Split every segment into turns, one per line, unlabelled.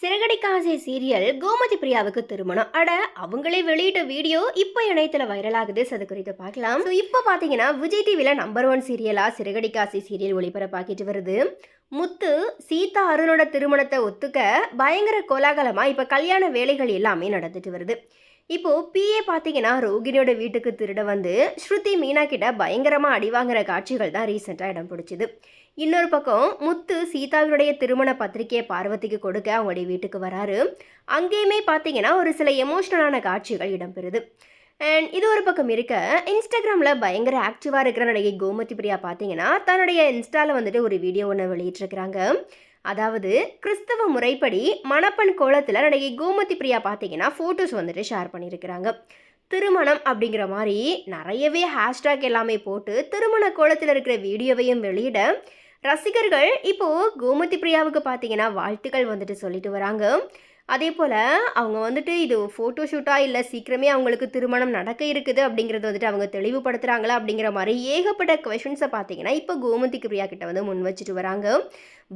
சிறகடிக்காசை serial Gomathi பிரியாவுக்கு திருமணம். அட அவங்களே வெளியிட்ட வீடியோ இப்போ இணையத்துல வைரல் ஆகுது அது குறித்து பார்க்கலாம். ஸோ இப்போ பார்த்தீங்கன்னா விஜய் டிவில நம்பர் ஒன் சீரியலா சிறகடிக்காசை சீரியல் ஒளிபரப்பாக்கிட்டு வருது. முத்து சீதா அருணோட திருமணத்தை ஒத்துக்க பயங்கர கோலாகலமா இப்போ கல்யாண வேலைகள் எல்லாமே நடந்துட்டு வருது. இப்போது பிஏ பார்த்தீங்கன்னா ரோகிணியோட வீட்டுக்கு திருட வந்து ஸ்ருதி மீனா கிட்ட பயங்கரமாக அடி வாங்குற காட்சிகள் தான் ரீசெண்டாக இடம் பிடிச்சிது. இன்னொரு பக்கம் முத்து சீதாவினுடைய திருமண பத்திரிக்கையை பார்வதிக்கு கொடுக்க அவங்களுடைய வீட்டுக்கு வராரு. அங்கேயுமே பார்த்தீங்கன்னா ஒரு சில எமோஷ்னலான காட்சிகள் இடம்பெறுது அண்ட் இது ஒரு பக்கம் இருக்க இன்ஸ்டாகிராமில் பயங்கர ஆக்டிவாக இருக்கிற நடிகை கோமதி பிரியா பார்த்தீங்கன்னா தன்னுடைய இன்ஸ்டாவில் வந்துட்டு ஒரு வீடியோ ஒன்று வெளியிட்டிருக்கிறாங்க. அதாவது கிறிஸ்தவ முறைப்படி மணப்பெண் கோலத்தில் நடிகை கோமதி பிரியா பார்த்தீங்கன்னா ஃபோட்டோஸ் வந்துட்டு ஷேர் பண்ணியிருக்கிறாங்க திருமணம் அப்படிங்கிற மாதிரி நிறையவே ஹேஷ்டேக் எல்லாமே போட்டு திருமண கோலத்தில் இருக்கிற வீடியோவையும் வெளியிட ரசிகர்கள் இப்போது கோமதி பிரியாவுக்கு பார்த்தீங்கன்னா வாழ்த்துக்கள் வந்துட்டு சொல்லிட்டு வராங்க. அதே போல் அவங்க வந்துட்டு இது ஃபோட்டோ ஷூட்டாக இல்லை சீக்கிரமே அவங்களுக்கு திருமணம் நடக்க இருக்குது அப்படிங்கிறது வந்துட்டு அவங்க தெளிவுபடுத்துகிறாங்களா அப்படிங்கிற மாதிரி ஏகப்பட்ட கொஷின்ஸை பார்த்தீங்கன்னா இப்போ கோமதிக்கு பிரியா கிட்ட வந்து முன் வச்சுட்டு வராங்க.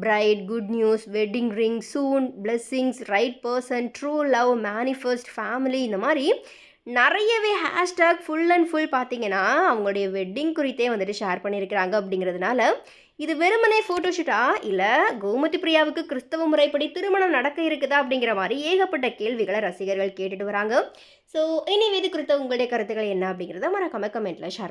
Bright good news wedding ring soon blessings right person true love manifest family இந்த மாதிரி நிறையவே ஹேஷ்டேக் ஃபுல் அண்ட் ஃபுல் பார்த்தீங்கன்னா அவங்களுடைய வெட்டிங் குறித்தே வந்துட்டு ஷேர் பண்ணியிருக்கிறாங்க அப்படிங்கிறதுனால இது வெறுமனே ஃபோட்டோஷூட்டா இல்லை கோமதி பிரியாவுக்கு கிறிஸ்தவ முறைப்படி திருமணம் நடக்க இருக்குதா? அப்படிங்கிற மாதிரி ஏகப்பட்ட கேள்விகளை ரசிகர்கள் கேட்டுட்டு வராங்க. ஸோ இனி இது குறித்த உங்களுடைய கருத்துக்கள் என்ன அப்படிங்கிறத மறக்காம கமெண்ட்டில் ஷேர்